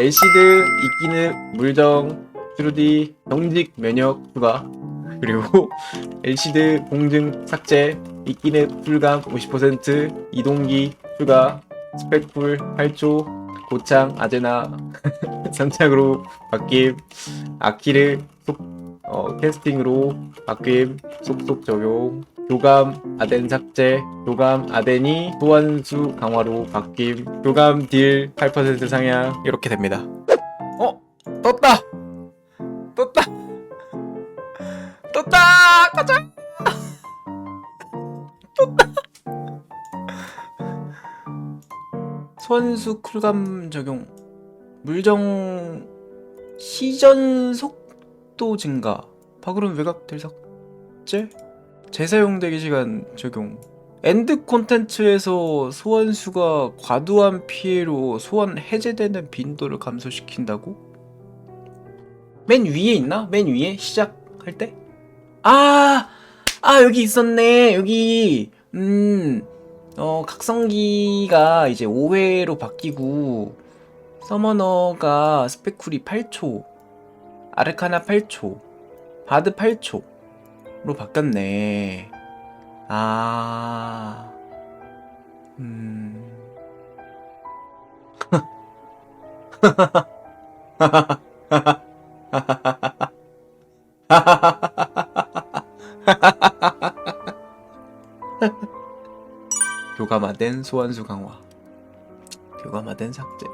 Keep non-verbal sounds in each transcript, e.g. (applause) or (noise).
엘시드, 이끼느, 물정, 슈루디, 정직 면역 추가. 그리고 (laughs) 엘시드 공증 삭제, 이끼느 풀감 50%, 이동기 추가, 스펙풀 8초, 고창 아제나. (laughs) 선착으로 바뀜, 아키르 속 어, 캐스팅으로 바뀜, 속속 적용, 교감 아덴 삭제, 교감 아덴이 소환수 강화로 바뀜, 교감 딜 8% 상향 이렇게 됩니다. 어 떴다, 떴다, 떴다, 가자. 떴다. 소환수 쿨감 적용, 물정 시전 속도 증가, 박으름 외곽 딜 삭제. 재사용 대기 시간 적용. 엔드 콘텐츠에서 소환수가 과도한 피해로 소환 해제되는 빈도를 감소시킨다고? 맨 위에 있나? 맨 위에 시작할 때? 아, 아 여기 있었네. 여기 음, 어 각성기가 이제 5회로 바뀌고 서머너가 스페쿨이 8초, 아르카나 8초, 바드 8초. 로 바뀌었네. 아, 음. (laughs) 교감화된 소환수 강화. 교감화된 삭제.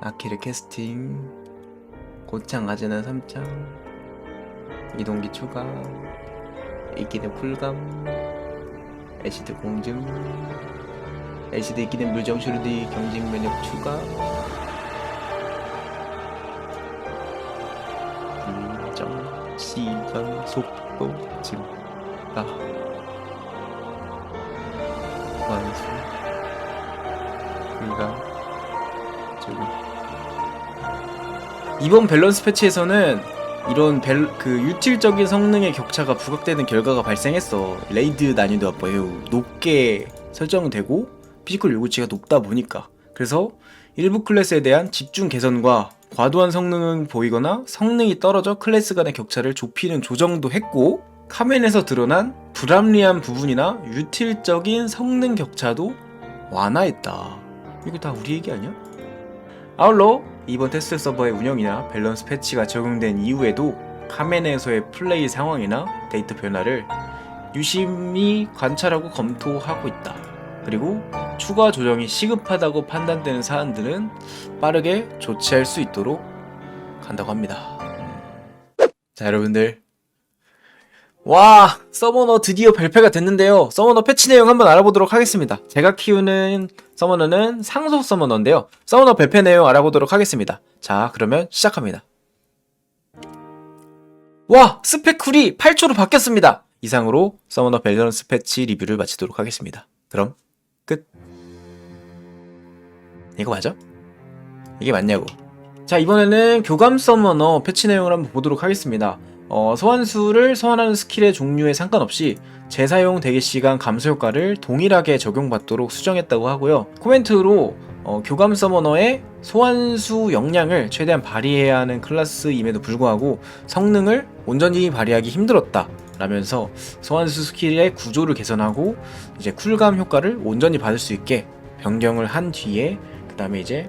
아키르 캐스팅. 고창 아제나 3창. 이동기 추가 이기는 쿨감 애시드 공증 애시드 이기는 물정 슈르디 경직 면역 추가. 물정 시전 속도 증가 완수. 쿨감 적용 이번 밸런스 패치에서는 이런 벨, 그 유틸적인 성능의 격차가 부각되는 결과가 발생했어. 레이드 난이도가 매우 높게 설정되고 피지컬 요구치가 높다 보니까. 그래서 일부 클래스에 대한 집중 개선과 과도한 성능을 보이거나 성능이 떨어져 클래스 간의 격차를 좁히는 조정도 했고 카멘에서 드러난 불합리한 부분이나 유틸적인 성능 격차도 완화했다. 이거 다 우리 얘기 아니야? 아울러 이번 테스트 서버의 운영이나 밸런스 패치가 적용된 이후에도 카멘에서의 플레이 상황이나 데이터 변화를 유심히 관찰하고 검토하고 있다. 그리고 추가 조정이 시급하다고 판단되는 사안들은 빠르게 조치할 수 있도록 간다고 합니다. 자, 여러분들. 와, 서머너 드디어 발표가 됐는데요. 서머너 패치 내용 한번 알아보도록 하겠습니다. 제가 키우는 서머너는 상속 서머너인데요. 서머너 발표 내용 알아보도록 하겠습니다. 자, 그러면 시작합니다. 와, 스펙 쿨이 8초로 바뀌었습니다. 이상으로 서머너 밸런스 패치 리뷰를 마치도록 하겠습니다. 그럼 끝. 이거 맞아? 이게 맞냐고. 자, 이번에는 교감 서머너 패치 내용을 한번 보도록 하겠습니다. 어, 소환수를 소환하는 스킬의 종류에 상관없이 재사용 대기 시간 감소 효과를 동일하게 적용받도록 수정했다고 하고요. 코멘트로 어, 교감 서머너의 소환수 역량을 최대한 발휘해야 하는 클래스임에도 불구하고 성능을 온전히 발휘하기 힘들었다. 라면서 소환수 스킬의 구조를 개선하고 이제 쿨감 효과를 온전히 받을 수 있게 변경을 한 뒤에 그 다음에 이제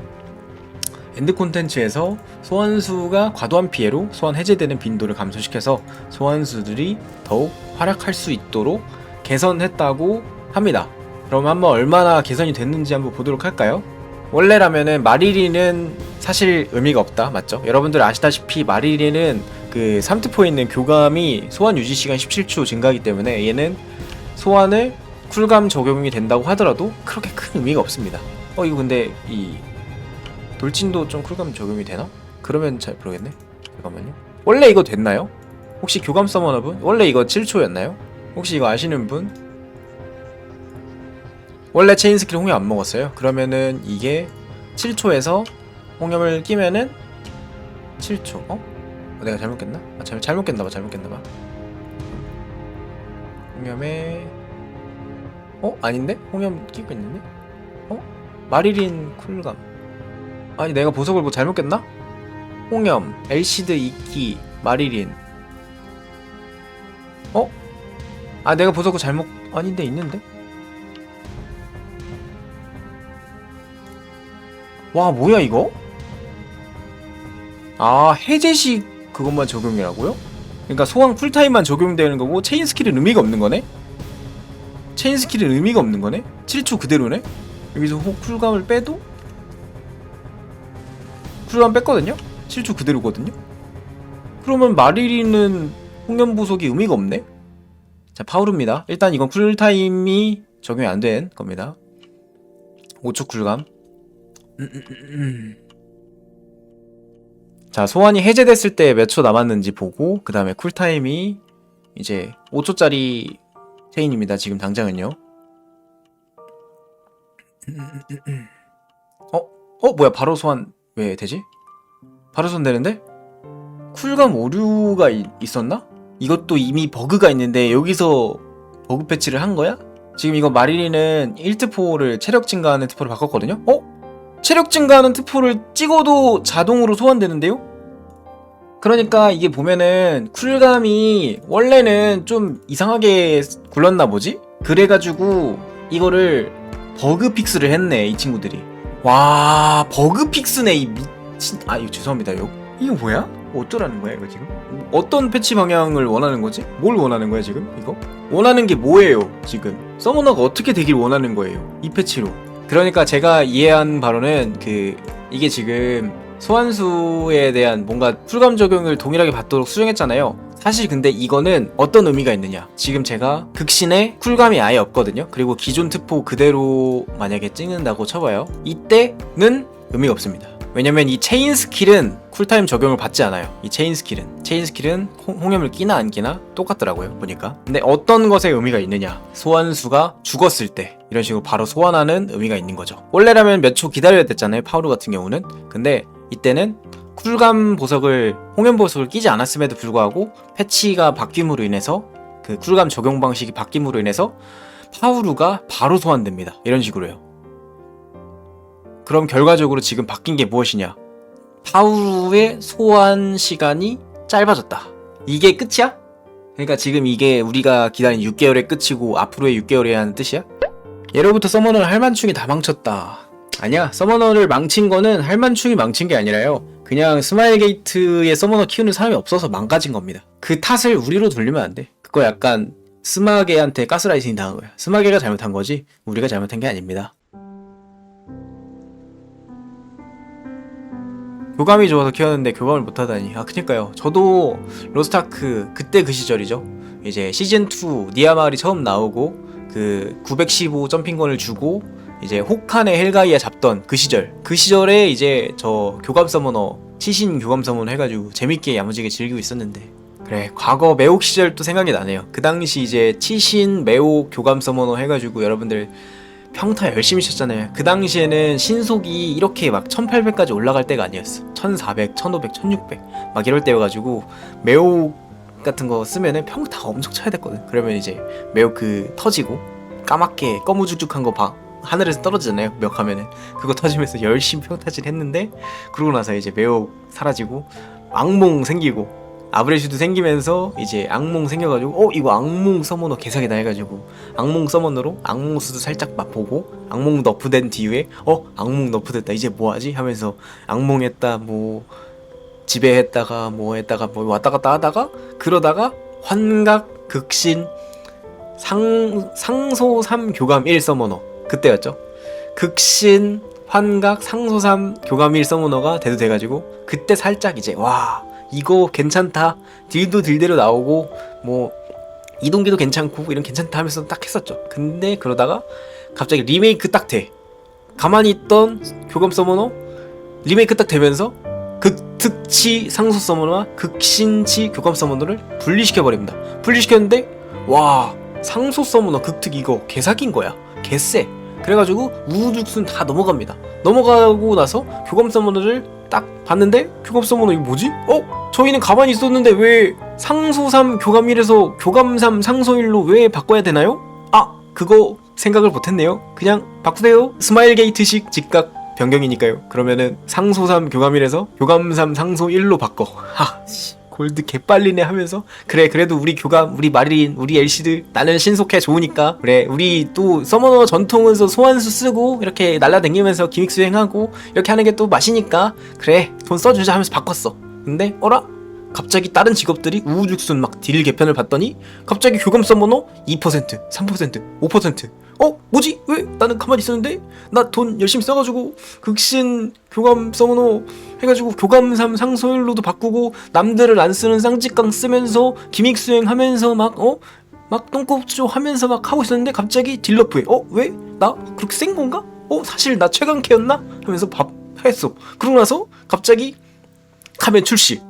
엔드 콘텐츠에서 소환수가 과도한 피해로 소환 해제되는 빈도를 감소시켜서 소환수들이 더욱 활약할 수 있도록 개선했다고 합니다. 그럼 한번 얼마나 개선이 됐는지 한번 보도록 할까요? 원래라면은 마리리는 사실 의미가 없다 맞죠? 여러분들 아시다시피 마리리는 그 3트포에 있는 교감이 소환 유지 시간 17초 증가하기 때문에 얘는 소환을 쿨감 적용이 된다고 하더라도 그렇게 큰 의미가 없습니다. 어 이거 근데 이 돌진도 좀 쿨감 적용이 되나? 그러면 잘 모르겠네. 잠깐만요. 원래 이거 됐나요? 혹시 교감 서머너분? 원래 이거 7초였나요? 혹시 이거 아시는 분? 원래 체인 스킬 홍염 안 먹었어요. 그러면은 이게 7초에서 홍염을 끼면은 7초. 어? 어, 내가 잘못 깼나? 아, 잘, 잘못 깼나봐, 잘못 깼나봐. 홍염에. 어? 아닌데? 홍염 끼고 있는데? 어? 마리린 쿨감. 아니 내가 보석을 뭐 잘못 깼나? 홍염, 엘시드 이끼, 마리린 어? 아 내가 보석을 잘못 아닌데 있는데? 와 뭐야 이거? 아 해제식 그것만 적용이라고요? 그러니까 소환 쿨타임만 적용되는 거고 체인 스킬은 의미가 없는 거네? 체인 스킬은 의미가 없는 거네? 7초 그대로네? 여기서 호, 쿨감을 빼도? 쿨감 뺐거든요? 7초 그대로거든요? 그러면 마리리는 홍연보석이 의미가 없네? 자 파우르입니다 일단 이건 쿨타임이 적용이 안 된 겁니다 5초 쿨감 자 소환이 해제됐을 때 몇 초 남았는지 보고 그 다음에 쿨타임이 이제 5초짜리 체인입니다 지금 당장은요 어? 어 뭐야 바로 소환 왜 되지? 바로 소환되는데? 쿨감 오류가 이- 있었나? 이것도 이미 버그가 있는데 여기서 버그 패치를 한 거야? 지금 이거 마리리는 1트포를 체력 증가하는 트포를 바꿨거든요? 어? 체력 증가하는 트포를 찍어도 자동으로 소환되는데요? 그러니까 이게 보면은 쿨감이 원래는 좀 이상하게 굴렀나 보지? 그래가지고 이거를 버그 픽스를 했네 이 친구들이 와 버그 픽스네 이 미친 아 이거 죄송합니다 이거 이거 뭐야? 어쩌라는 거야 이거 지금? 어떤 패치 방향을 원하는 거지? 뭘 원하는 거야 지금 이거? 원하는 게 뭐예요 지금? 서머너가 어떻게 되길 원하는 거예요 이 패치로 그러니까 제가 이해한 바로는 그 이게 지금 소환수에 대한 뭔가 풀감 적용을 동일하게 받도록 수정했잖아요. 사실 근데 이거는 어떤 의미가 있느냐. 지금 제가 극신에 쿨감이 아예 없거든요. 그리고 기존 특포 그대로 만약에 찍는다고 쳐봐요. 이때는 의미가 없습니다. 왜냐면 이 체인 스킬은 쿨타임 적용을 받지 않아요. 이 체인 스킬은. 체인 스킬은 홍- 홍염을 끼나 안 끼나 똑같더라고요. 보니까. 근데 어떤 것에 의미가 있느냐. 소환수가 죽었을 때 이런 식으로 바로 소환하는 의미가 있는 거죠. 원래라면 몇 초 기다려야 됐잖아요. 파우르 같은 경우는. 근데 이때는 쿨감 보석을 홍연 보석을 끼지 않았음에도 불구하고 패치가 바뀜으로 인해서 그 쿨감 적용 방식이 바뀜으로 인해서 파우루가 바로 소환됩니다. 이런 식으로요. 그럼 결과적으로 지금 바뀐 게 무엇이냐? 파우루의 소환 시간이 짧아졌다. 이게 끝이야? 그러니까 지금 이게 우리가 기다린 6개월의 끝이고 앞으로의 6개월이라는 하는 뜻이야? 예로부터 서머너를 할만충이 다 망쳤다. 아니야, 서머너를 망친 거는 할만충이 망친 게 아니라요. 그냥 스마일 게이트에 서머너 키우는 사람이 없어서 망가진 겁니다. 그 탓을 우리로 돌리면 안 돼. 그거 약간 스마게한테 가스라이팅 당한 거야. 스마게가 잘못한 거지 우리가 잘못한 게 아닙니다. 교감이 좋아서 키웠는데 교감을 못하다니. 아, 그니까요. 저도 로스타크 그때 그 시절이죠. 이제 시즌 2 니아마을이 처음 나오고 그 915 점핑권을 주고 이제 호칸의 헬가이아 잡던 그 시절. 그 시절에 이제 저 교감 서머너 치신 교감 서머너 해가지고 재밌게 야무지게 즐기고 있었는데. 그래 과거 매혹 시절 또 생각이 나네요. 그 당시 이제 치신 매혹 교감 서머너 해가지고 여러분들 평타 열심히 쳤잖아요. 그 당시에는 신속이 이렇게 막 1800까지 올라갈 때가 아니었어. 1400, 1500, 1600 막 이럴 때여가지고 매혹 같은 거 쓰면은 평타 엄청 쳐야 됐거든. 그러면 이제 매혹 그 터지고 까맣게 거무죽죽한 거 봐. 하늘에서 떨어지잖아요. 몇 하면은 그거 터지면서 (laughs) 열심히 평타질 했는데 그러고 나서 이제 매혹 사라지고 악몽 생기고 아브레슈도 생기면서 이제 악몽 생겨가지고 어 이거 악몽 서머너 개사기다 해가지고 악몽 서머너로 악몽 수도 살짝 맛보고 악몽 너프된 뒤에 어 악몽 너프됐다 이제 뭐하지 하면서 악몽했다 뭐 집에 했다가 뭐 했다가 뭐 왔다 갔다 하다가 그러다가 환각 극신 상 상소 삼 교감 1 서머너 그때였죠. 극신 환각 상소삼 교감 1 서머너가 대도 돼가지고 그때 살짝 이제 와 이거 괜찮다. 딜도 딜대로 나오고 뭐 이동기도 괜찮고 이런 괜찮다 하면서 딱 했었죠. 근데 그러다가 갑자기 리메이크 딱 돼. 가만히 있던 교감 서머너 리메이크 딱 되면서 극특치 상소 서머너와 극신치 교감 서머너를 분리시켜 버립니다. 분리시켰는데 와 상소 서머너 극특 이거 개사기인 거야 개쎄 그래가지고 우후죽순 다 넘어갑니다 넘어가고 나서 교감 서머너를 딱 봤는데 교감 서머너 이거 뭐지? 어? 저희는 가만히 있었는데 왜 상소3 교감 1에서 교감 3 상소 1로 왜 바꿔야 되나요? 아 그거 생각을 못했네요 그냥 바꾸세요 스마일 게이트식 직각 변경이니까요. 그러면은 상소 3 교감 1에서 교감 3 상소 1로 바꿔. 하, 씨, 골드 개빨리네 하면서 그래 그래도 우리 교감 우리 마리린 우리 엘시드 나는 신속해 좋으니까 그래 우리 또 서머너 전통에서 소환수 쓰고 이렇게 날라다니면서 기믹 수행하고 이렇게 하는 게 또 맛이니까 그래 돈 써주자 하면서 바꿨어. 근데 어라? 갑자기 다른 직업들이 우후죽순 막 딜 개편을 봤더니 갑자기 교감 서머너 2%, 3%, 5%. 어? 뭐지? 왜? 나는 가만히 있었는데? 나 돈 열심히 써가지고 극신 교감 서머너 해가지고 교감 3 상소일로도 바꾸고 남들을 안 쓰는 쌍직강 쓰면서 기믹 수행하면서 막 어? 막 똥꼬쇼 하면서 막 하고 있었는데 갑자기 딜러프해. 어? 왜? 나 그렇게 센 건가? 어? 사실 나 최강캐였나? 하면서 밥 했어. 그러고 나서 갑자기 카멘 출시.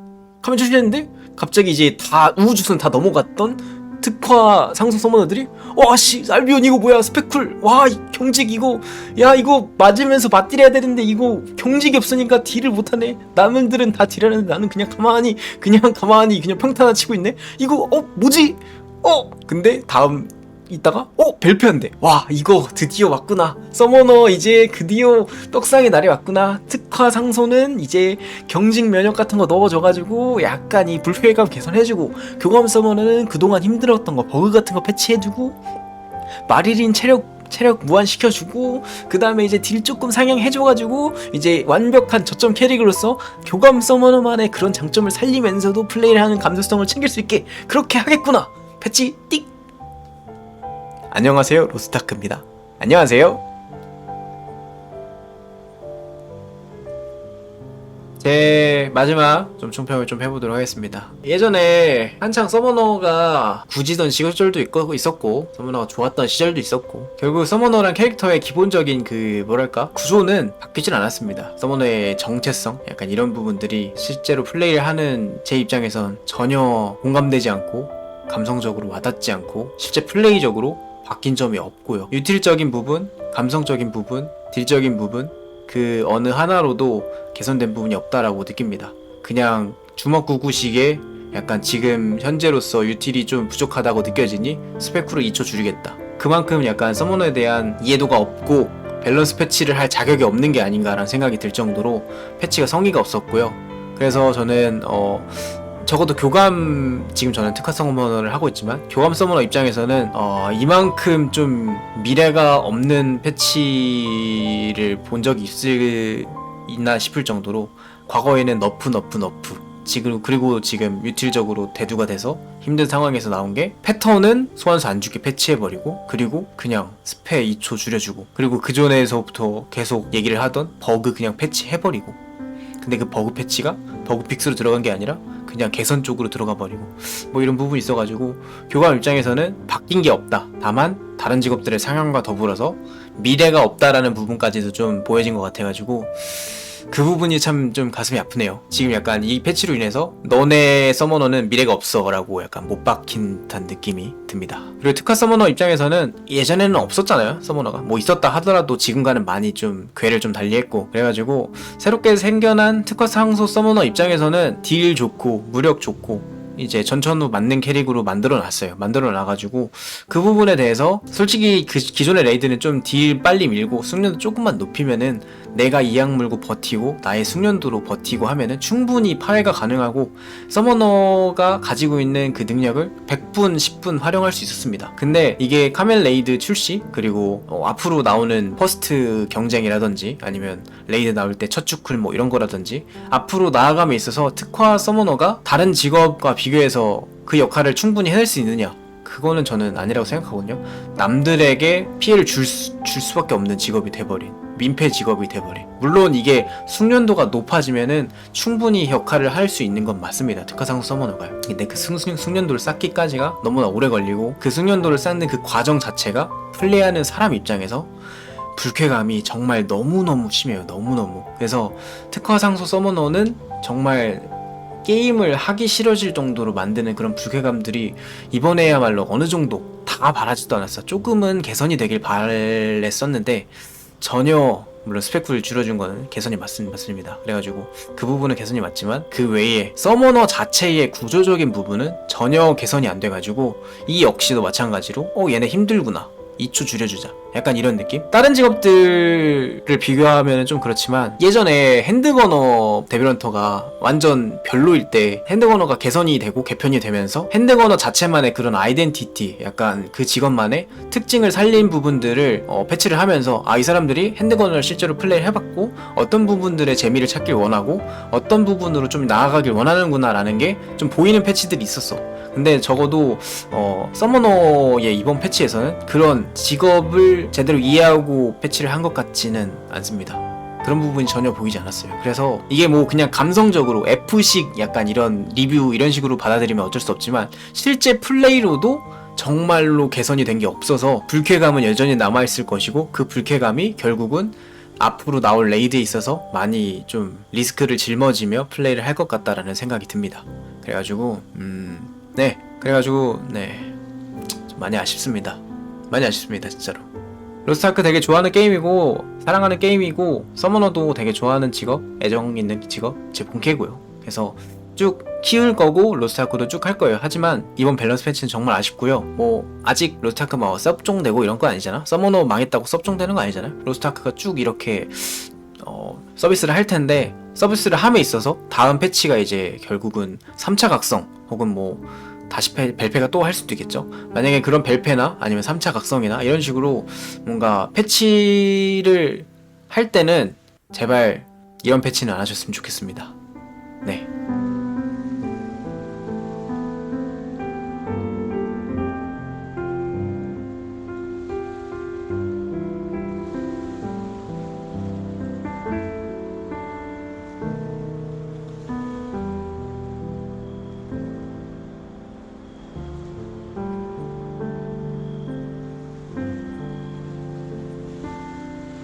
카멘 출시했는데 갑자기 이제 다 우주선 다 넘어갔던 특화 상소 서머너들이 와씨 알비온 이거 뭐야 스페쿨. 와이 경직 이거. 야 이거 맞으면서 맞딜해야 되는데 이거 경직이 없으니까 딜을 못하네. 남들은 다 딜하는데 나는 그냥 가만히 그냥 가만히 그냥 평타나 치고 있네. 이거 어 뭐지? 어 근데 다음 있다가 어? 벨표한대 와 이거 드디어 왔구나. 서머너 이제 드디어 떡상의 날이 왔구나. 특화 상소는 이제 경직 면역 같은 거 넣어줘가지고 약간 이 불쾌감 개선해주고 교감 서머너는 그동안 힘들었던 거 버그 같은 거 패치해주고 마리린 체력 체력 무한 시켜주고 그 다음에 이제 딜 조금 상향해줘가지고 이제 완벽한 저점 캐릭으로서 교감 서머너만의 그런 장점을 살리면서도 플레이를 하는 감수성을 챙길 수 있게 그렇게 하겠구나. 패치 띡 안녕하세요 로스타크입니다 안녕하세요 제 마지막 좀 총평을 좀 해보도록 하겠습니다. 예전에 한창 서머너가 굳이던 시절도 있고 있었고 서머너가 좋았던 시절도 있었고 결국 서머너란 캐릭터의 기본적인 그 뭐랄까 구조는 바뀌진 않았습니다. 서머너의 정체성 약간 이런 부분들이 실제로 플레이를 하는 제 입장에선 전혀 공감되지 않고 감성적으로 와닿지 않고 실제 플레이적으로 바뀐 점이 없고요. 유틸적인 부분, 감성적인 부분, 딜적인 부분 그 어느 하나로도 개선된 부분이 없다라고 느낍니다. 그냥 주먹구구식의 약간 지금 현재로서 유틸이 좀 부족하다고 느껴지니 스페크로 2초 줄이겠다. 그만큼 약간 서머너에 대한 이해도가 없고 밸런스 패치를 할 자격이 없는 게 아닌가라는 생각이 들 정도로 패치가 성의가 없었고요. 그래서 저는 어 적어도 교감 지금 저는 특화 서머너를 하고 있지만 교감 서머너 입장에서는 어 이만큼 좀 미래가 없는 패치를 본 적이 있을 있나 싶을 정도로 과거에는 너프 너프 너프. 지금 그리고 지금 유틸적으로 대두가 돼서 힘든 상황에서 나온 게 패턴은 소환수 안 죽게 패치해버리고 그리고 그냥 스페 2초 줄여주고 그리고 그 전에서부터 계속 얘기를 하던 버그 그냥 패치해버리고. 근데 그 버그 패치가 버그 픽스로 들어간 게 아니라 그냥 개선 쪽으로 들어가 버리고 뭐 이런 부분이 있어가지고 교감 입장에서는 바뀐 게 없다. 다만 다른 직업들의 상향과 더불어서 미래가 없다라는 부분까지도 좀 보여진 것 같아가지고 그 부분이 참 좀 가슴이 아프네요. 지금 약간 이 패치로 인해서 너네 서머너는 미래가 없어라고 약간 못 박힌 듯한 느낌이 듭니다. 그리고 특화 서머너 입장에서는 예전에는 없었잖아요. 서머너가 뭐 있었다 하더라도 지금과는 많이 좀 궤를 좀 달리했고 그래가지고 새롭게 생겨난 특화 상소 서머너 입장에서는 딜 좋고 무력 좋고 이제 전천후 맞는 캐릭으로 만들어 놨어요. 만들어 놔가지고 그 부분에 대해서 솔직히 그 기존의 레이드는 좀 딜 빨리 밀고 숙련도 조금만 높이면은 내가 이악 물고 버티고 나의 숙련도로 버티고 하면은 충분히 파괴가 가능하고 서머너가 가지고 있는 그 능력을 100분 10분 활용할 수 있었습니다. 근데 이게 카멜 레이드 출시 그리고 어, 앞으로 나오는 퍼스트 경쟁이라든지 아니면 레이드 나올 때첫 주쿨 뭐 이런 거라든지 앞으로 나아감에 있어서 특화 서머너가 다른 직업과 비교해서 그 역할을 충분히 해낼 수 있느냐 그거는 저는 아니라고 생각하거든요. 남들에게 피해를 줄, 수, 줄 수밖에 없는 직업이 돼버린 민폐 직업이 돼버린 물론 이게 숙련도가 높아지면은 충분히 역할을 할 수 있는 건 맞습니다. 특화상수 서머너가요. 근데 그 숙, 숙련도를 쌓기까지가 너무나 오래 걸리고 그 숙련도를 쌓는 그 과정 자체가 플레이하는 사람 입장에서 불쾌감이 정말 너무너무 심해요. 너무너무. 그래서 특화상소 서머너는 정말 게임을 하기 싫어질 정도로 만드는 그런 불쾌감들이 이번에야말로 어느 정도 다 바라지도 않았어. 조금은 개선이 되길 바랬었는데 전혀 물론 스펙을 줄여준 거는 개선이 맞, 맞습니다. 그래가지고 그 부분은 개선이 맞지만 그 외에 서머너 자체의 구조적인 부분은 전혀 개선이 안 돼가지고 이 역시도 마찬가지로 어 얘네 힘들구나 2초 줄여주자. 약간 이런 느낌? 다른 직업들을 비교하면 좀 그렇지만 예전에 핸드거너 데빌런터가 완전 별로일 때 핸드거너가 개선이 되고 개편이 되면서 핸드거너 자체만의 그런 아이덴티티 약간 그 직업만의 특징을 살린 부분들을 어, 패치를 하면서 아 이 사람들이 핸드거너를 실제로 플레이를 해봤고 어떤 부분들의 재미를 찾길 원하고 어떤 부분으로 좀 나아가길 원하는구나 라는 게 좀 보이는 패치들이 있었어 근데 적어도 어, 서머너의 이번 패치에서는 그런 직업을 제대로 이해하고 패치를 한 것 같지는 않습니다. 그런 부분이 전혀 보이지 않았어요. 그래서 이게 뭐 그냥 감성적으로 F식 약간 이런 리뷰 이런 식으로 받아들이면 어쩔 수 없지만 실제 플레이로도 정말로 개선이 된 게 없어서 불쾌감은 여전히 남아있을 것이고 그 불쾌감이 결국은 앞으로 나올 레이드에 있어서 많이 좀 리스크를 짊어지며 플레이를 할 것 같다라는 생각이 듭니다. 그래가지고 음, 네, 그래가지고 네, 좀 많이 아쉽습니다. 많이 아쉽습니다, 진짜로. 로스트아크 되게 좋아하는 게임이고 사랑하는 게임이고 서머너도 되게 좋아하는 직업, 애정 있는 직업 제 본캐고요. 그래서 쭉 키울 거고 로스트아크도 쭉 할 거예요. 하지만 이번 밸런스 패치는 정말 아쉽고요. 뭐 아직 로스트아크 뭐 섭종되고 이런 거 아니잖아. 서머너 망했다고 섭종되는 거 아니잖아요. 로스트아크가 쭉 이렇게 어, 서비스를 할 텐데 서비스를 함에 있어서 다음 패치가 이제 결국은 3차 각성 혹은 뭐 다시 벨- 벨페가 또 할 수도 있겠죠. 만약에 그런 벨페나 아니면 3차 각성이나 이런 식으로 뭔가 패치를 할 때는 제발 이런 패치는 안 하셨으면 좋겠습니다.